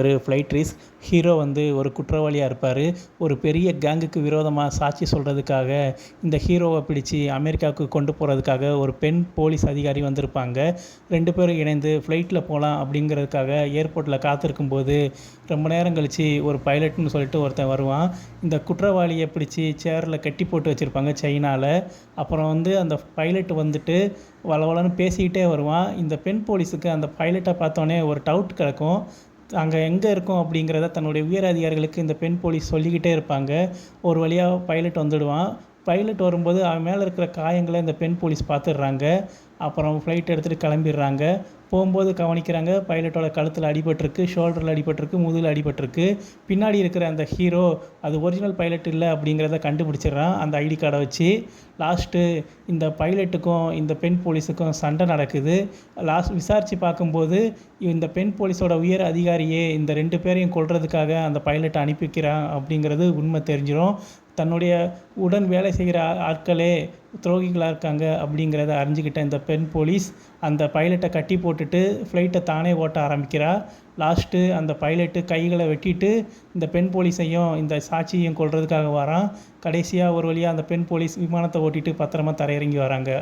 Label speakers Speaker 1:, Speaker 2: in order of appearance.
Speaker 1: ஒரு flight raise hero வந்து ஒரு குற்றவாளியாக இருப்பார். ஒரு பெரிய கேங்குக்கு விரோதமாக சாட்சி சொல்கிறதுக்காக இந்த ஹீரோவை பிடிச்சி அமெரிக்காவுக்கு கொண்டு போகிறதுக்காக ஒரு பெண் போலீஸ் அதிகாரி வந்திருப்பாங்க. ரெண்டு பேரும் இணைந்து ஃப்ளைட்டில் போகலாம் அப்படிங்கிறதுக்காக ஏர்போர்ட்டில் காத்திருக்கும் போது ரொம்ப நேரம் கழித்து ஒரு பைலட்னு சொல்லிட்டு ஒருத்தன் வருவான். இந்த குற்றவாளியை பிடிச்சி சேரில் கட்டி போட்டு வச்சுருப்பாங்க சைனாவில் அப்புறம் வந்து அந்த பைலட் வந்துட்டு வளவளன்னு பேசிக்கிட்டே வருவான். இந்த பெண் போலீஸுக்கு அந்த பைலட்டை பார்த்தோன்னே ஒரு டவுட் கிடக்கும். அங்கே எங்கே இருக்கோம் அப்படிங்கிறத தன்னுடைய உயர் அதிகாரிகளுக்கு இந்த பெண் போலீஸ் சொல்லிக்கிட்டே இருப்பாங்க. ஒரு வழியாக பைலட் வந்துடுவான். பைலட் வரும்போது அவன் மேலே இருக்கிற காயங்களை இந்த பெண் போலீஸ் பார்த்துடுறாங்க. அப்புறம் ஃப்ளைட் எடுத்துகிட்டு கிளம்பிடுறாங்க. போகும்போது கவனிக்கிறாங்க பைலட்டோட கழுத்தில் அடிபட்டிருக்கு ஷோல்டரில் அடிபட்டிருக்கு முதுகில் அடிபட்டிருக்கு. பின்னாடி இருக்கிற அந்த ஹீரோ அது ஒரிஜினல் பைலட் இல்லை அப்படிங்கிறத கண்டுபிடிச்சிடுறான் அந்த ஐடி கார்டை வச்சு. லாஸ்ட்டு இந்த பைலட்டுக்கும் இந்த பெண் போலீஸுக்கும் சண்டை நடக்குது. லாஸ்ட் விசாரித்து பார்க்கும்போது இந்த பெண் போலீஸோட உயர் அதிகாரியே இந்த ரெண்டு பேரையும் கொள்றதுக்காக அந்த பைலட்டை அனுப்பிக்கிறான் அப்படிங்கிறது உண்மை தெரிஞ்சிடும். தன்னுடைய உடன் வேலை செய்கிற ஆட்களே துரோகிகளாக இருக்காங்க அப்படிங்கிறத அறிஞ்சிக்கிட்ட இந்த பெண் போலீஸ் அந்த பைலட்டை கட்டி போட்டுட்டு ஃப்ளைட்டை தானே ஓட்ட ஆரம்பிக்கிறா. லாஸ்ட்டு அந்த பைலட்டு கைகளை வெட்டிட்டு இந்த பெண் போலீஸையும் இந்த சாட்சியையும் கொள்றதுக்காக வரான். கடைசியாக ஒரு வழியாக அந்த பெண் போலீஸ் விமானத்தை ஓட்டிட்டு பத்திரமா தரையிறங்கி வராங்க.